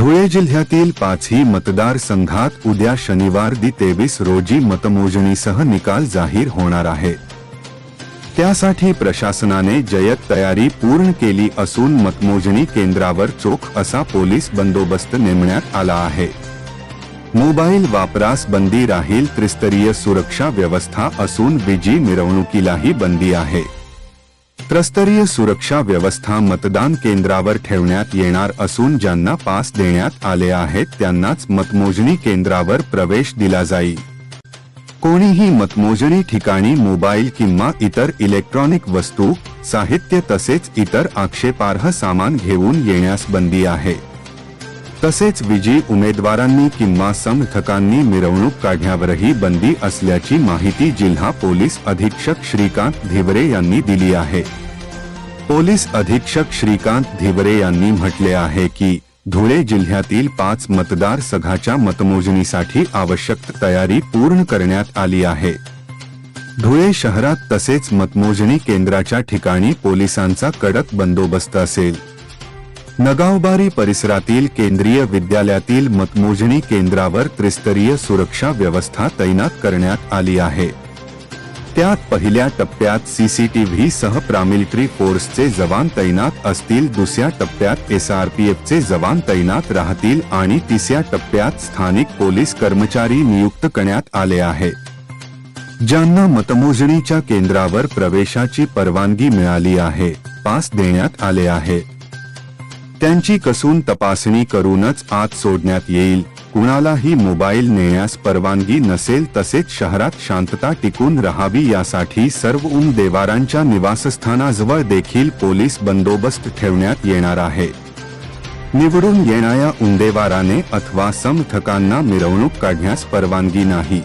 धुळे जिल्ह्यातील पाचही मतदारसंघात उद्या शनिवार दि तेवीस रोजी मतमोजणीसह निकाल जाहीर होणार आहे. त्यासाठी प्रशासनाने जयत तयारी पूर्ण केली असून मतमोजणी केंद्रावर चोख असा पोलीस बंदोबस्त नेमण्यात आला आहे. मोबाईल वापरास बंदी राहील त्रिस्तरीय सुरक्षा व्यवस्था असून बीजी मिरवणुकीलाही बंदी आहे. त्रस्तरीय सुरक्षा व्यवस्था मतदान केंद्रावर ठेवण्यात येणार असून ज्यांना पास देण्यात आले आहेत त्यांनाच मतमोजणी केंद्रावर प्रवेश दिला जाईल. कोणीही मतमोजणी ठिकाणी मोबाईल किंवा इतर इलेक्ट्रॉनिक वस्तू साहित्य तसेच इतर आक्षेपार्ह सामान घेऊन येण्यास बंदी आहे. तसेच विजी उमेदवारांनी किंवा समर्थकांनी मिरवणूक काढण्यावरही बंदी असल्याची माहिती जिल्हा पोलीस अधीक्षक श्रीकांत धिवरे यांनी दिली आहे. पोलीस अधीक्षक श्रीकांत धिवरे यांनी म्हटले आहे की धुळे जिल्ह्यातील पाच मतदार संघाच्या मतमोजणीसाठी आवश्यक तयारी पूर्ण करण्यात आली आहे. धुळे शहरात तसेच मतमोजणी केंद्राच्या ठिकाणी पोलिसांचा कडक बंदोबस्त असेल. नगावबारी परिसरातील केंद्रीय विद्यालयातील मतमोजणी केंद्रावर त्रिस्तरीय सुरक्षा व्यवस्था तैनात करण्यात आली आहे. त्यात पहिल्या टप्प्यात सीसीटीव्ही सह प्रामिलिटरी फोर्सचे जवान तैनात असतील दुसऱ्या टप्प्यात एसआरपीएफचे जवान तैनात राहतील आणि तिसऱ्या टप्प्यात स्थानिक पोलीस कर्मचारी नियुक्त करण्यात आले आहे. ज्यांना मतमोजणीच्या केंद्रावर प्रवेशाची परवानगी मिळाली आहे पास देण्यात आले आहे. त्यांची कसून तपासणी करूनच आत सोडण्यात येईल. कुणालाही मोबाईल नेण्यास परवानगी नसेल तसेच शहरात शांतता टिकून राहावी यासाठी सर्व उमदेवारांच्या निवासस्थानाजवळ देखील पोलीस बंदोबस्त ठेवण्यात येणार आहे. निवडून येणाऱ्या उंदेवाराने अथवा समर्थकांना मिरवणूक काढण्यास परवानगी नाही.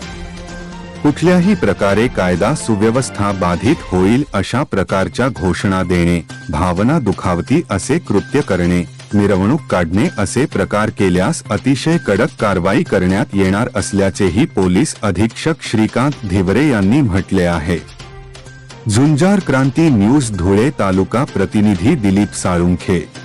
कुठल्याही प्रकारे कायदा सुव्यवस्था बाधित होईल अशा प्रकारच्या घोषणा देणे भावना दुखावती असे कृत्य करणे मिरवणूक काढणे असे प्रकार केल्यास अतिशय कडक कारवाई करण्यात येणार असल्याचेही पोलीस अधीक्षक श्रीकांत धिवरे यांनी म्हटले आहे. झुंजार क्रांती न्यूज धुळे तालुका प्रतिनिधी दिलीप साळुंखे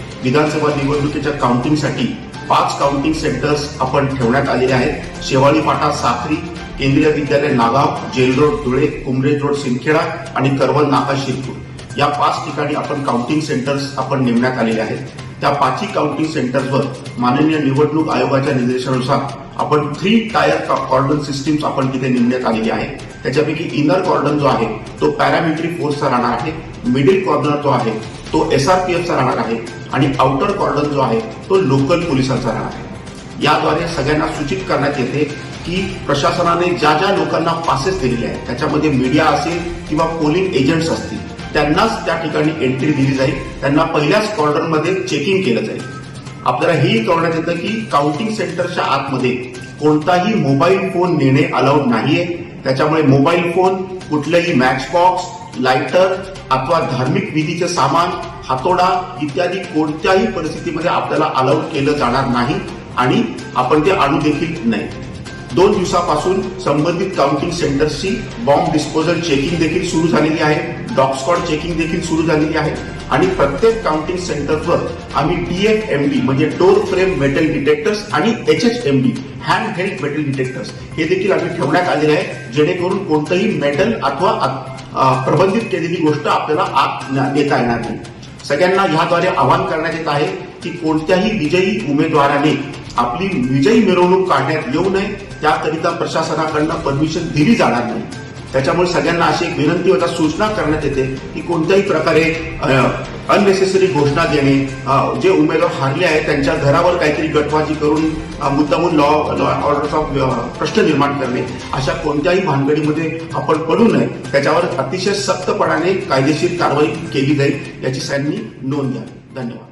विधानसभा निवडणुकीच्या काउंटिंगसाठी पाच काउंटिंग सेंटर्स आपण ठेवण्यात आलेले आहेत. शेवाळी फाटा Sakhari Kendriya Vidyalaya Nagaon jail road Dhule Kumrej road Sindkheda आणि करवल नाका शिरपूर. या पाच ठिकाणी आपण काउंटिंग सेंटर्स आपण नेमण्यात आलेले आहेत. त्या पाचही काउंटिंग सेंटर्सवर माननीय निवडणूक आयोगाच्या निर्देशानुसार आपण थ्री टायर कॉर्डन सिस्टीम्स आपण तिथे नेमण्यात आलेली आहे. त्याच्यापैकी इनर कॉर्डन जो आहे तो पॅरामिलिटरी फोर्सचा राहणार आहे. मिडिल कॉर्नर जो आहे तो एस आर पी एफचा राहणार आहे आणि आउटर कॉर्डन जो आहे तो लोकल पोलिसांचा राहणार आहे. याद्वारे सगळ्यांना सूचित करण्यात येते की प्रशासनाने ज्या ज्या लोकांना पासेस दिलेले आहेत त्याच्यामध्ये मीडिया असेल किंवा पोलिंग एजंट्स असतील त्यांनाच त्या ठिकाणी एंट्री दिली जाईल त्यांना पहिल्याच कॉर्डरमध्ये चेकिंग केलं जाईल. आपल्याला हेही कळण्यात येतं की काउंटिंग सेंटरच्या आतमध्ये कोणताही मोबाईल फोन नेणे अलाउड नाहीये. त्याच्यामुळे मोबाईल फोन कुठलंही मॅच बॉक्स लायटर अथवा धार्मिक विधीचे सामान हातोडा इत्यादी कोणत्याही परिस्थितीमध्ये आपल्याला अलाउड केलं जाणार नाही आणि आपण ते आणू देखील नाही. दोन दिवसापासून संबंधित काउंटिंग सेंटर्सची बॉम्ब डिस्पोजल चेकिंग देखील सुरू झालेली आहे. डॉग स्कॉड चेकिंग देखील सुरू झालेली आहे. आणि प्रत्येक काउंटिंग सेंटरवर आम्ही डीएफ एम डी म्हणजे डोर फ्रेम मेटल डिटेक्टर्स आणि H H M D hand held metal detectors हे देखील आम्ही ठेवण्यात आलेले आहे. जेणेकरून कोणतंही मेटल अथवा प्रबंधित केलेली गोष्ट आपल्याला आत न- नेता येणार नाही. सगळ्यांना ह्याद्वारे आवाहन करण्यात येत आहे की कोणत्याही विजयी उमेदवाराने आपली विजयी मिरवणूक काढण्यात येऊ नये. त्याकरिता प्रशासनाकडनं परमिशन दिली जाणार नाही. त्याच्यामुळे सगळ्यांना अशी एक विनंती होता सूचना करण्यात येते की कोणत्याही प्रकारे अननेसेसरी घोषणा देणे जे उमेदवार हारले आहेत त्यांच्या घरावर काहीतरी गटबाजी करून मुद्दामून लॉ लॉ ऑर्डरचा प्रश्न निर्माण करणे अशा कोणत्याही भानगडीमध्ये आपण पडू नये. त्याच्यावर अतिशय सक्तपणाने कायदेशीर कारवाई केली जाईल याची सगळ्यांनी नोंद घ्यावी. धन्यवाद.